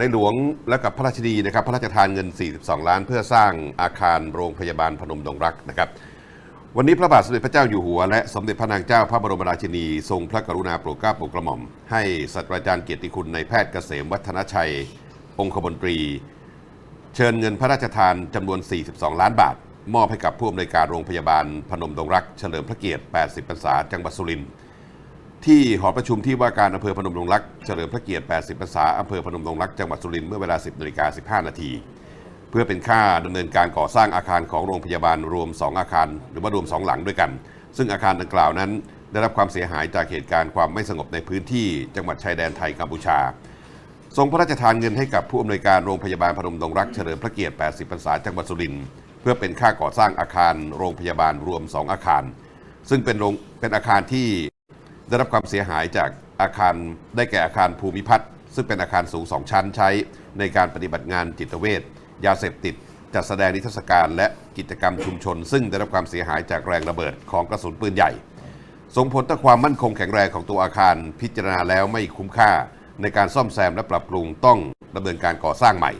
ในหลวงและกับพระราชินีนะครับพระราชทานเงิน 42 ล้าน เพื่อสร้างอาคารโรงพยาบาลพนมดงรักนะครับ วันนี้พระบาทสมเด็จพระเจ้าอยู่หัว และสมเด็จพระนางเจ้าพระบรมราชินี ทรงพระกรุณาโปรดเกล้าโปรดกระหม่อม ให้ศาสตราจารย์เกียรติคุณในแพทย์เกษมวัฒนชัย องคมนตรี เชิญเงินพระราชทานจำนวน 42 ล้านบาท มอบให้กับผู้อำนวยการโรงพยาบาลพนมดงรัก เฉลิมพระเกียรติ 80 พรรษาจังหวัดสุรินทร์ ที่หอประชุมที่ว่าการอำเภอพนมดงรักเฉลิมพระเกียรติ 80 พรรษาอำเภอพนมดงรักจังหวัดสุรินทร์เมื่อเวลา 10นาฬิกา15 นาที เพื่อเป็นค่าดำเนินการก่อสร้างอาคารของโรงพยาบาลรวม 2 อาคาร หรือว่ารวม 2 หลังด้วยกัน ซึ่งอาคารดังกล่าวนั้น ได้รับความเสียหายจากเหตุการณ์ความไม่สงบในพื้นที่จังหวัดชายแดนไทยกัมพูชา ทรงพระราชทานเงินให้กับผู้อำนวยการโรงพยาบาลพนมดงรักเฉลิมพระเกียรติ 80 พรรษาจังหวัดสุรินทร์เพื่อเป็นค่าก่อสร้างอาคารโรงพยาบาลรวม 2 อาคาร ซึ่งเป็นโรงเป็นอาคารที่ ได้รับความเสียหายจากอาคารได้แก่อาคารภูมิพัฒน์ซึ่งเป็นอาคารสูง2ชั้นใช้ ในการปฏิบัติงานจิตเวชยาเสพติด จัดแสดงนิทรรศการและกิจกรรมชุมชน ซึ่งได้รับความเสียหายจากแรงระเบิดของกระสุนปืนใหญ่ ส่งผลต่อความมั่นคงแข็งแรงของตัวอาคารพิจารณาแล้วไม่คุ้มค่า ในการซ่อมแซมและปรับปรุงต้องดำเนินการก่อสร้างใหม่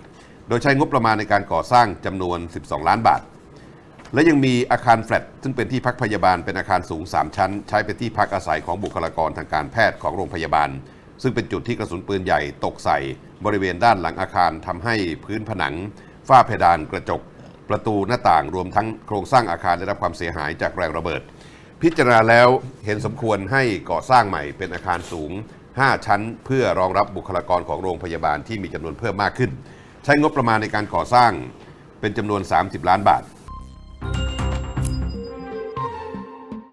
โดยใช้งบประมาณในการก่อสร้างจำนวน 12 ล้านบาท และยังมีอาคารแฟลตซึ่งเป็นที่พักพยาบาลเป็นอาคารสูง 3 ชั้น ใช้เป็นที่พักอาศัยของบุคลากรทางการแพทย์ของโรงพยาบาล ซึ่งเป็นจุดที่กระสุนปืนใหญ่ตกใส่บริเวณด้านหลังอาคารทำให้พื้นผนัง ฝ้าเพดานกระจก ประตูหน้าต่างรวมทั้งโครงสร้างอาคารได้รับความเสียหายจากแรงระเบิด พิจารณาแล้วเห็นสมควรให้ก่อสร้างใหม่เป็นอาคารสูง 5 ชั้น เพื่อรองรับบุคลากรของโรงพยาบาลที่มีจำนวนเพิ่มมากขึ้น ใช้งบประมาณในการก่อสร้างเป็นจำนวน 30 ล้านบาท